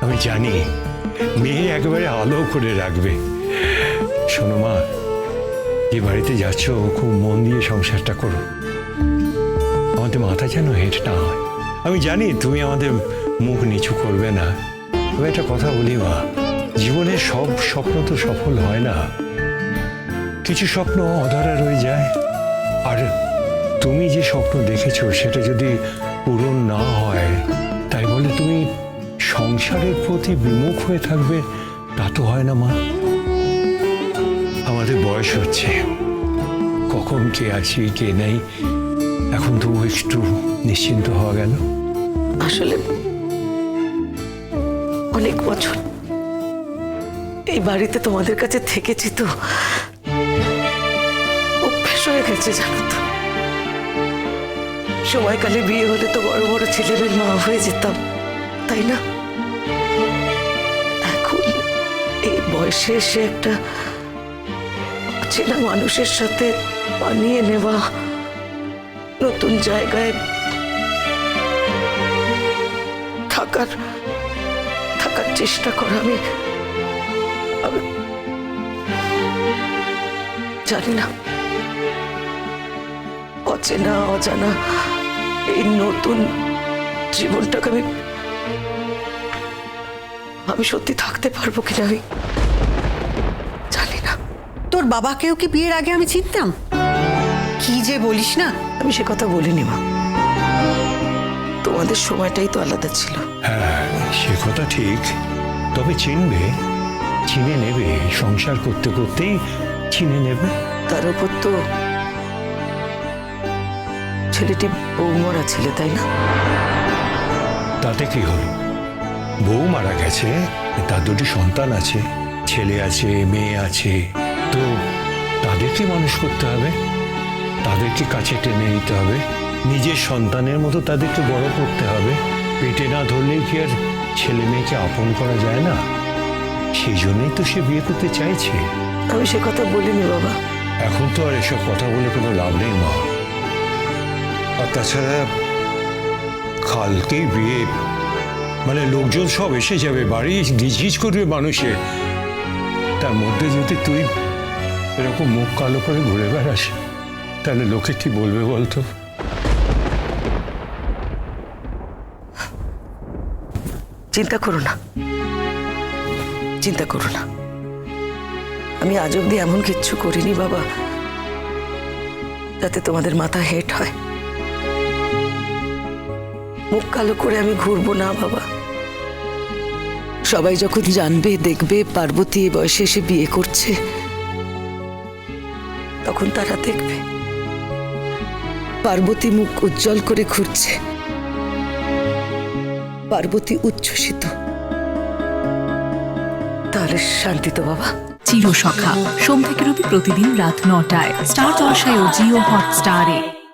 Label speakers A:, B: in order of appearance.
A: আমি জানি, মেয়ে একেবারে আলো করে রাখবে। শোনো মা, যে বাড়িতে যাচ্ছ খুব মন দিয়ে সংসারটা করো। আমাদের মাথা যেন হেঁট না হয়। আমি জানি তুমি আমাদের মুখ নিচু করবে না। তবে একটা কথা বলি মা, জীবনে সব স্বপ্ন তো সফল হয় না। কিছু স্বপ্ন অধরা রয়ে যায়। আর তুমি যে স্বপ্ন দেখেছ, সেটা যদি পূরণ না হয়, তাই বলে তুমি সংসারের প্রতি বিমুখ হয়ে থাকবে, তা তো হয় না, মা। আমাদের বয়স হচ্ছে। কখন কে আছি, কে নেই, এখন তো একটু নিশ্চিন্ত হওয়া গেল।
B: আসলে অনেক বছর এই বাড়িতে তোমাদের কাছে থেকেছি তো। অভ্যেস হয়ে গেছে, জানো তো। সময়কালে বিয়ে হলে তো বড় বড় ছেলেমেয়ের মা হয়ে যেতাম, তাই না? এই বয়সে এসে একটা অচেনা মানুষের সাথে মানিয়ে নেওয়া নতুন জায়গায় থাকার থাকার চেষ্টা করা আমি জানি না। অচেনা, অজানা এই নতুন জীবনটাকে আমি আমি সত্যি থাকতে পারব কিনা আমি জানি না।
C: তোর বাবাকেও কি বিয়ের আগে আমি চিনতাম? কি যে বলিস না।
B: আমি সে কথা বলিনি মা। তোমাদের সময়টাই তো আলাদা ছিল।
A: হ্যাঁ সে কথা ঠিক। তবে চিনবে চিনে নেবে সংসার করতে করতেই চিনে নেবে।
B: তার উপর তো ছেলেটি বৌমরা ছেলে তাই না?
A: তাতে কি হলো? বউ মারা গেছে তার দুটি সন্তান আছে ছেলে আছে মেয়ে আছে। তো তাদেরকে মানুষ করতে হবে তাদেরকে কাছে টেনে নিতে হবে নিজের সন্তানের মতো তাদেরকে বড় করতে হবে। পেটে না ধরলেই কি আর ছেলে মেয়েকে আপন করা যায় না? সেই জন্যই তো সে বিয়ে করতে চাইছে।
B: আমি সে কথা বলিনি বাবা।
A: এখন তো আর এসব কথা বলে কোনো লাভ নেই মা। আর তাছাড়া কালকেই বিয়ে মানে লোকজন সব এসে যাবে, বাড়ি গিজগিজ করবে মানুষে। তার মধ্যে যদি তুই এরকম মুখ কালো করে ঘুরে বেড়াস, তাহলে লোকে কি বলবে বলতো?
B: চিন্তা করো না। চিন্তা করো না। আমি আজ অব্দি এমন কিচ্ছু করিনি বাবা, যাতে তোমাদের মাথা হেট হয়। মুখ কালো করে আমি ঘুরবো না, বাবা। সবাই যখন জানবে, দেখবে, পার্বতী এই বয়সে এসে বিয়ে করছে, তখন তারা দেখবে। পার্বতী মুখ উজ্জ্বল করে ঘুরছে। পার্বতী উচ্ছ্বসিত। তাহলে শান্তি তো, বাবা।
D: চিরসখা। সোম থেকে রবি প্রতিদিন রাত নটায়। স্টার জলসায় ও জিও হটস্টারে।